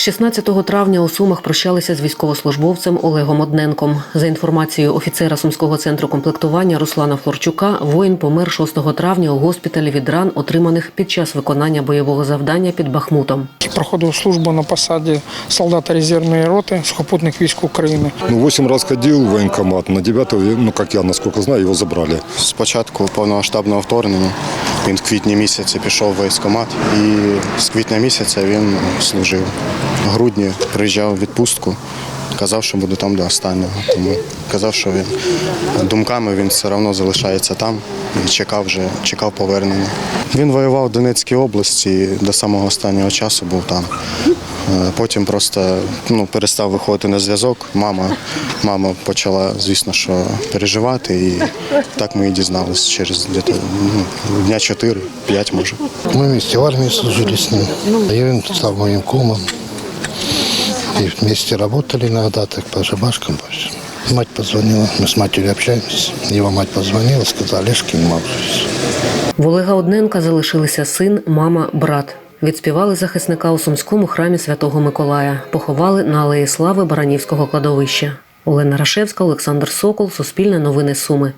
З 16 травня у Сумах прощалися з військовослужбовцем Олегом Одненком. За інформацією офіцера Сумського центру комплектування Руслана Флорчука, воїн помер 6 травня у госпіталі від ран, отриманих під час виконання бойового завдання під Бахмутом. Проходив службу на посаді солдата резервної роти сухопутних військ України. Ну, восемь раз ходил в военкомат. На девятого, ну, как я, насколько знаю, его забрали. З початку повномасштабного вторгнення він в квітні місяці пішов в військкомат і з квітня місяця він служив. В грудні приїжджав у відпустку, казав, що буде там до останнього. Тому казав, що він думками він все одно залишається там і чекав вже, чекав повернення. Він воював в Донецькій області до самого останнього часу був там. Е, Потім просто ну, перестав виходити на зв'язок. Мама, мама почала, звісно, що переживати, і так ми і дізналися через ну, дня 4-5 може. Мы вместе в армии служили с ним. И он стал моим кумом. И вместе работали иногда, так по жабашкам. по всему. Мать позвонила, мы с матерью общаемся. Его мать позвонила, сказала, Олежки не могу. В Олега Одненка залишилися син, мама, брат. Відспівали захисника у сумському храмі Святого Миколая. Поховали на алеї слави Баранівського кладовища. Олена Рашевська, Олександр Сокол, Суспільне новини Суми.